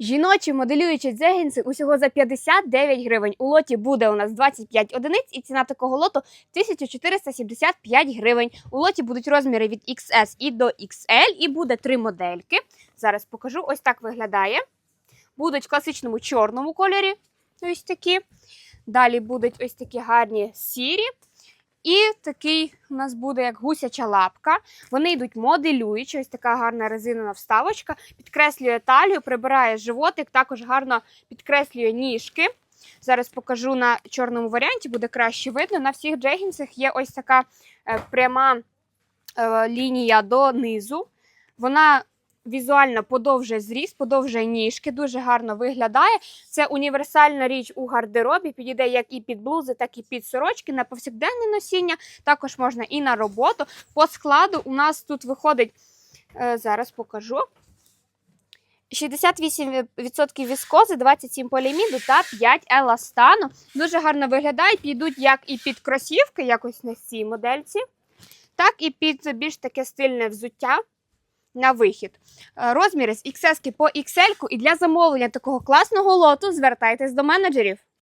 Жіночі моделюючі джегінси усього за 59 гривень. У лоті буде у нас 25 одиниць, і ціна такого лоту 1475 гривень. У лоті будуть розміри від XS і до XL, і буде три модельки. Зараз покажу. Ось так виглядає. Будуть в класичному чорному кольорі. Ось такі. Далі будуть ось такі гарні сірі. І такий у нас буде як гусяча лапка. Вони йдуть моделюючі, ось така гарна резинова вставочка, підкреслює талію, прибирає животик, також гарно підкреслює ніжки. Зараз покажу на чорному варіанті, буде краще видно. На всіх джегінсах є ось така е, пряма е, лінія донизу. Вона візуально подовжує зріст, подовжує ніжки, дуже гарно виглядає. Це універсальна річ у гардеробі, підійде як і під блузи, так і під сорочки на повсякденне носіння. Також можна і на роботу. По складу у нас тут виходить, е, зараз покажу. 68% віскози, 27 поліаміду та 5 еластану. Дуже гарно виглядають, підуть як і під кросівки, якось на цій модельці, так і під більш таке стильне взуття на вихід. Е, Розміри з XS по XL, і для замовлення такого класного лоту звертайтесь до менеджерів.